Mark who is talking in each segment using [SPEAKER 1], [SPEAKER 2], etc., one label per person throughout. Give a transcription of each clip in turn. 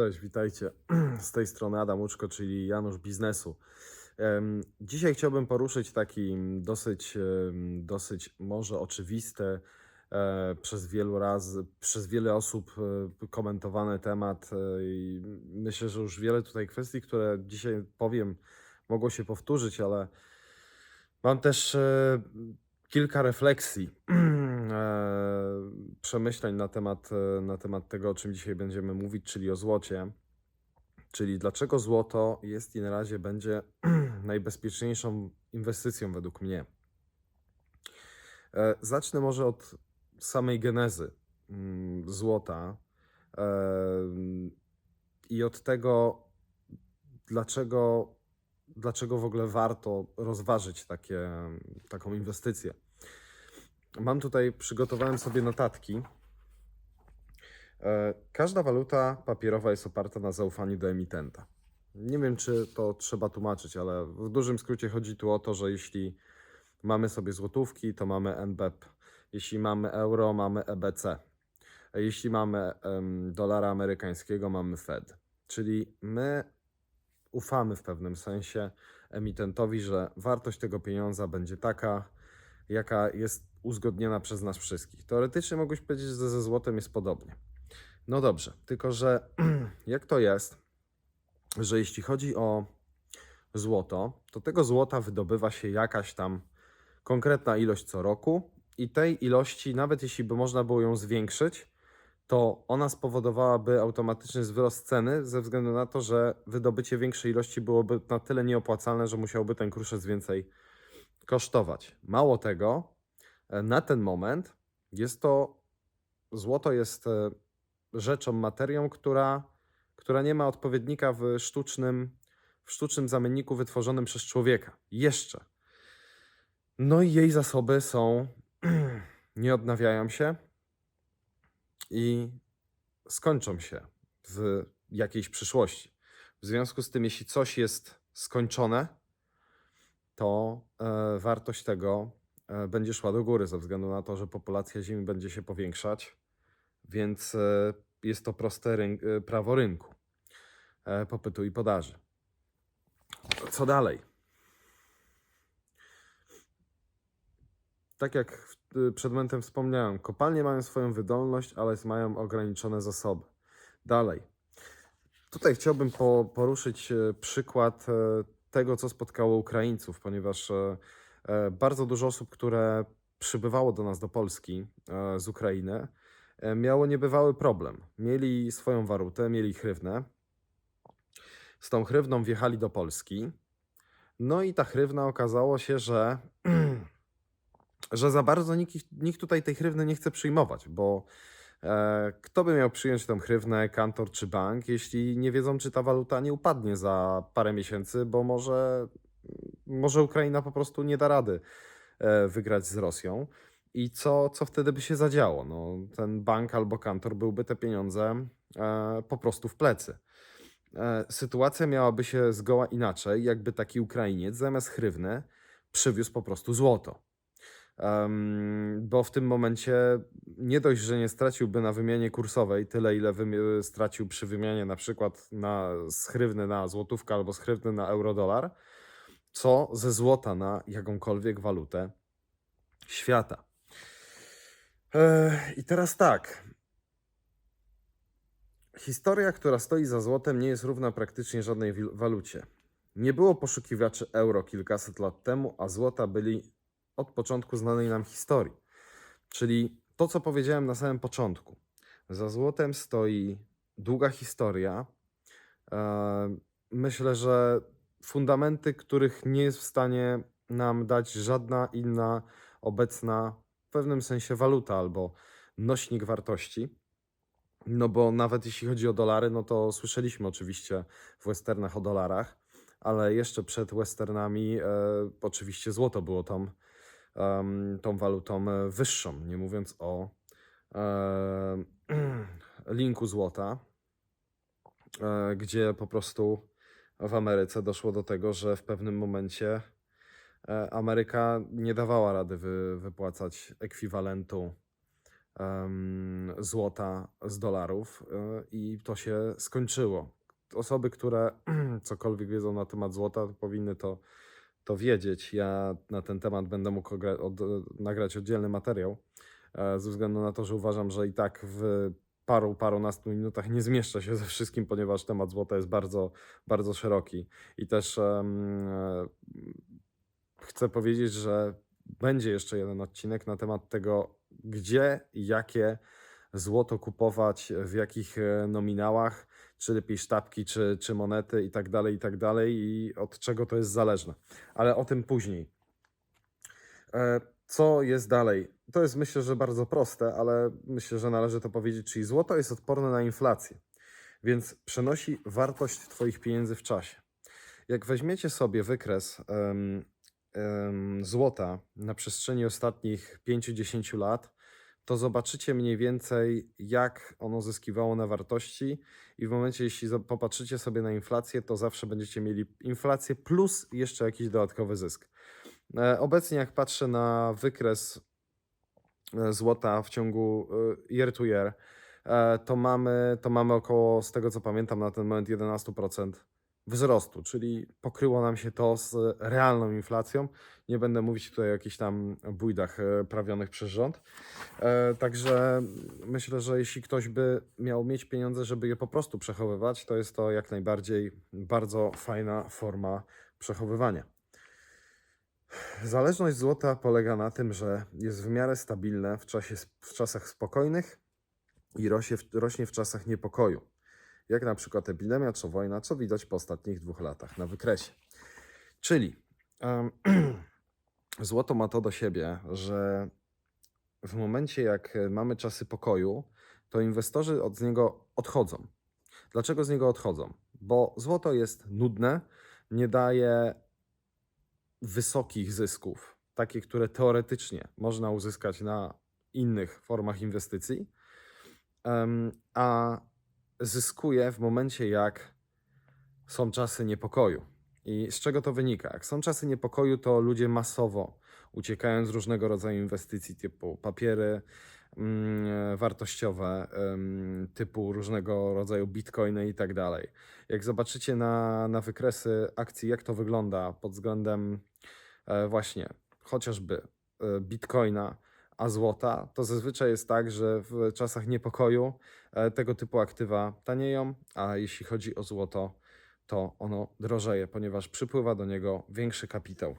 [SPEAKER 1] Cześć, witajcie. Z tej strony Adam Łuczko, czyli Janusz Biznesu. Dzisiaj chciałbym poruszyć taki dosyć, dosyć może oczywisty e, przez wielu razy, przez wiele osób e, komentowany temat e, myślę, że już wiele tutaj kwestii, które dzisiaj powiem, mogło się powtórzyć, ale mam też kilka refleksji, e, przemyśleń na temat, e, na temat tego, o czym dzisiaj będziemy mówić, czyli o złocie. Czyli dlaczego złoto jest i na razie będzie najbezpieczniejszą inwestycją według mnie. E, Zacznę może od samej genezy mm, złota i od tego, dlaczego, dlaczego w ogóle warto rozważyć takie, taką inwestycję. Mam tutaj, przygotowałem sobie notatki. E, Każda waluta papierowa jest oparta na zaufaniu do emitenta. Nie wiem, czy to trzeba tłumaczyć, ale w dużym skrócie chodzi tu o to, że jeśli mamy sobie złotówki, to mamy NBEP. Jeśli mamy euro, mamy EBC. Jeśli mamy em, dolara amerykańskiego, mamy Fed. Czyli my ufamy w pewnym sensie emitentowi, że wartość tego pieniądza będzie taka, jaka jest uzgodniona przez nas wszystkich. Teoretycznie mogłeś powiedzieć, że ze złotem jest podobnie. No dobrze, tylko że jak to jest, że jeśli chodzi o złoto, to tego złota wydobywa się jakaś tam konkretna ilość co roku i tej ilości, nawet jeśli by można było ją zwiększyć, to ona spowodowałaby automatyczny wzrost ceny ze względu na to, że wydobycie większej ilości byłoby na tyle nieopłacalne, że musiałby ten kruszec więcej kosztować. Mało tego, e, na ten moment jest to złoto jest e, rzeczą, materią, która, która nie ma odpowiednika w sztucznym, w sztucznym zamienniku wytworzonym przez człowieka. Jeszcze. No i jej zasoby są, nie odnawiają się i skończą się w jakiejś przyszłości. W związku z tym, jeśli coś jest skończone, to e, wartość tego e, będzie szła do góry ze względu na to, że populacja Ziemi będzie się powiększać, więc e, jest to proste prawo rynku popytu i podaży. Co dalej? Tak jak y, przed momentem wspomniałem, kopalnie mają swoją wydolność, ale mają ograniczone zasoby. Dalej. Tutaj chciałbym po, poruszyć e, przykład e, tego, co spotkało Ukraińców, ponieważ e, bardzo dużo osób, które przybywało do nas do Polski z Ukrainy, miało niebywały problem. Mieli swoją walutę, mieli hrywnę. Z tą hrywną wjechali do Polski. No i ta hrywna okazało się, że, że za bardzo nikt, nikt tutaj tej hrywny nie chce przyjmować, bo e, kto by miał przyjąć tą hrywnę, kantor czy bank, jeśli nie wiedzą, czy ta waluta nie upadnie za parę miesięcy, bo może, może Ukraina po prostu nie da rady e, wygrać z Rosją. I co, co wtedy by się zadziało? No, ten bank albo kantor byłby te pieniądze e, po prostu w plecy. E, sytuacja miałaby się zgoła inaczej, jakby taki Ukrainiec zamiast hrywny przywiózł po prostu złoto. Bo w tym momencie nie dość, że nie straciłby na wymianie kursowej tyle, ile stracił przy wymianie na przykład na, z hrywny na złotówkę albo z hrywny na euro-dolar, co ze złota na jakąkolwiek walutę świata. I teraz tak. Historia, która stoi za złotem, nie jest równa praktycznie żadnej walucie. Nie było poszukiwaczy euro kilkaset lat temu, a złota byli od początku znanej nam historii. Czyli to, co powiedziałem na samym początku. Za złotem stoi długa historia. E, Myślę, że fundamenty, których nie jest w stanie nam dać żadna inna obecna w pewnym sensie waluta albo nośnik wartości. No bo nawet jeśli chodzi o dolary, no to słyszeliśmy oczywiście w westernach o dolarach, ale jeszcze przed westernami e, oczywiście złoto było tą, em, tą walutą e, wyższą, nie mówiąc o linku złota, e, gdzie po prostu w Ameryce doszło do tego, że w pewnym momencie e, Ameryka nie dawała rady wy, wypłacać ekwiwalentu złota z dolarów i to się skończyło. Osoby, które cokolwiek wiedzą na temat złota, powinny to, to wiedzieć. Ja na ten temat będę mógł od, nagrać oddzielny materiał, e, ze względu na to, że uważam, że i tak w paru, parunastu minutach nie zmieszczę się ze wszystkim, ponieważ temat złota jest bardzo, bardzo szeroki. I też e, chcę powiedzieć, że będzie jeszcze jeden odcinek na temat tego, gdzie i jakie złoto kupować, w jakich e, nominałach, czy lepiej sztabki, czy, czy monety i tak dalej, i tak dalej, i od czego to jest zależne. Ale o tym później. E, Co jest dalej? To jest myślę, że bardzo proste, ale myślę, że należy to powiedzieć, czyli złoto jest odporne na inflację, więc przenosi wartość Twoich pieniędzy w czasie. Jak weźmiecie sobie wykres em, em, złota na przestrzeni ostatnich 5-10 lat, to zobaczycie mniej więcej, jak ono zyskiwało na wartości, i w momencie, jeśli popatrzycie sobie na inflację, to zawsze będziecie mieli inflację plus jeszcze jakiś dodatkowy zysk. E, Obecnie, jak patrzę na wykres e, złota w ciągu e, year to year, to mamy, to mamy około, z tego co pamiętam, na ten moment 11% wzrostu, czyli pokryło nam się to z realną inflacją. Nie będę mówić tutaj o jakichś tam bójdach e, prawionych przez rząd. E, Także myślę, że jeśli ktoś by miał mieć pieniądze, żeby je po prostu przechowywać, to jest to jak najbardziej bardzo fajna forma przechowywania. Zależność złota polega na tym, że jest w miarę stabilne w, czasie, w czasach spokojnych i rośnie w, rośnie w czasach niepokoju. Jak na przykład epidemia czy wojna, co widać po ostatnich dwóch latach na wykresie. Czyli em, złoto ma to do siebie, że w momencie jak mamy czasy pokoju, to inwestorzy od niego odchodzą. Dlaczego z niego odchodzą? Bo złoto jest nudne, nie daje wysokich zysków, takie, które teoretycznie można uzyskać na innych formach inwestycji, a zyskuje w momencie, jak są czasy niepokoju. I z czego to wynika? Jak są czasy niepokoju, to ludzie masowo uciekają z różnego rodzaju inwestycji, typu papiery mm, wartościowe, em, typu różnego rodzaju bitcoiny i tak dalej. Jak zobaczycie na, na wykresy akcji, jak to wygląda pod względem e, właśnie chociażby e, bitcoina, a złota, to zazwyczaj jest tak, że w czasach niepokoju e, tego typu aktywa tanieją, a jeśli chodzi o złoto, to ono drożeje, ponieważ przypływa do niego większy kapitał.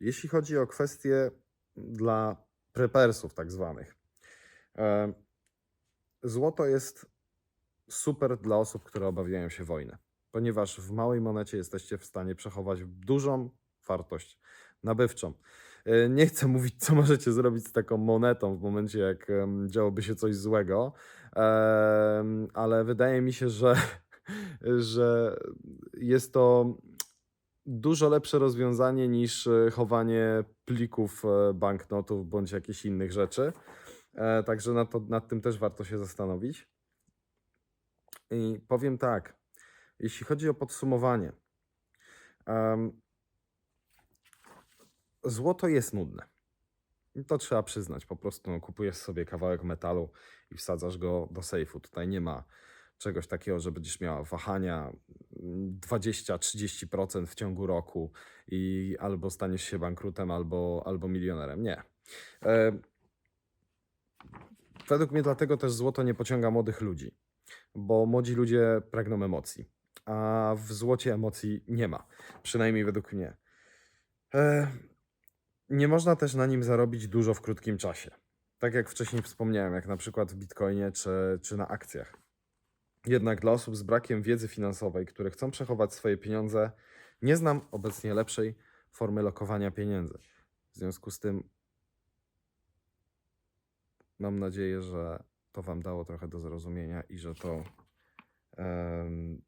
[SPEAKER 1] Jeśli chodzi o kwestie dla prepersów, tak zwanych, e, złoto jest super dla osób, które obawiają się wojny, ponieważ w małej monecie jesteście w stanie przechować dużą wartość nabywczą. E, Nie chcę mówić, co możecie zrobić z taką monetą w momencie, jak działoby się coś złego, ale wydaje mi się, że, że jest to dużo lepsze rozwiązanie niż e, chowanie plików e, banknotów bądź jakichś innych rzeczy. Także nad, to, nad tym też warto się zastanowić. I powiem tak, jeśli chodzi o podsumowanie, złoto jest nudne. To trzeba przyznać. Po prostu no, kupujesz sobie kawałek metalu i wsadzasz go do sejfu. Tutaj nie ma czegoś takiego, że będziesz miała wahania mm, 20-30% w ciągu roku i albo staniesz się bankrutem, albo, albo milionerem. Nie. E, według mnie dlatego też złoto nie pociąga młodych ludzi, bo młodzi ludzie pragną emocji, a w złocie emocji nie ma. Przynajmniej według mnie. Nie można też na nim zarobić dużo w krótkim czasie. Tak jak wcześniej wspomniałem, jak na przykład w Bitcoinie czy, czy na akcjach. Jednak dla osób z brakiem wiedzy finansowej, które chcą przechować swoje pieniądze, nie znam obecnie lepszej formy lokowania pieniędzy. W związku z tym mam nadzieję, że to Wam dało trochę do zrozumienia i że to. em,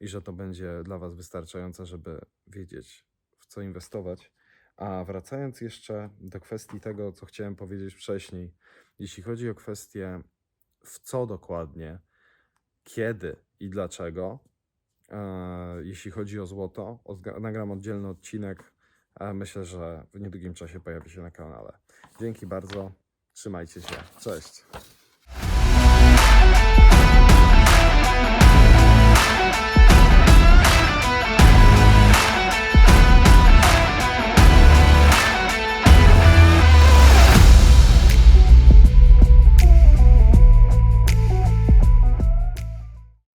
[SPEAKER 1] i że to będzie dla Was wystarczające, żeby wiedzieć, co inwestować. A wracając jeszcze do kwestii tego, co chciałem powiedzieć wcześniej, jeśli chodzi o kwestię, w co dokładnie, kiedy i dlaczego, e, jeśli chodzi o złoto, nagram oddzielny odcinek myślę, że w niedługim czasie pojawi się na kanale. Dzięki bardzo, trzymajcie się, cześć.